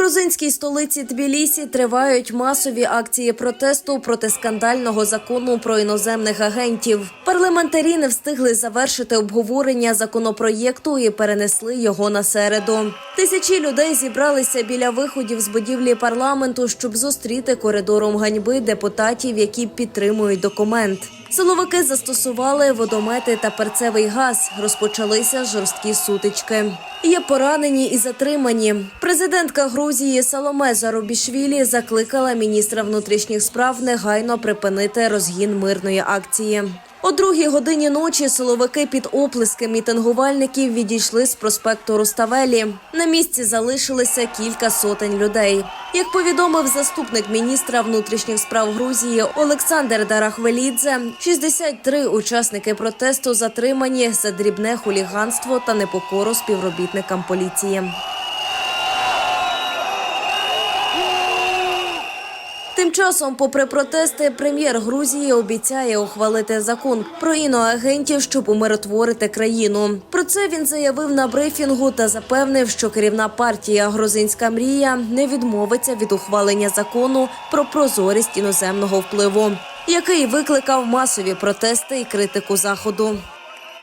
грузинській столиці Тбілісі тривають масові акції протесту проти скандального закону про іноземних агентів. Парламентарі не встигли завершити обговорення законопроєкту і перенесли його на середу. Тисячі людей зібралися біля виходів з будівлі парламенту, щоб зустріти коридором ганьби депутатів, які підтримують документ. Силовики застосували водомети та перцевий газ. Розпочалися жорсткі сутички. Є поранені і затримані. Президентка Грузії Саломе Заробішвілі закликала міністра внутрішніх справ негайно припинити розгін мирної акції. О другій годині ночі силовики під оплески мітингувальників відійшли з проспекту Руставелі. На місці залишилися кілька сотень людей. Як повідомив заступник міністра внутрішніх справ Грузії Олександр Дарахвелідзе, 63 учасники протесту затримані за дрібне хуліганство та непокору співробітникам поліції. Тим часом, попри протести, прем'єр Грузії обіцяє ухвалити закон про іноагентів, щоб умиротворити країну. Про це він заявив на брифінгу та запевнив, що керівна партія Грузинська мрія не відмовиться від ухвалення закону про прозорість іноземного впливу, який викликав масові протести і критику заходу.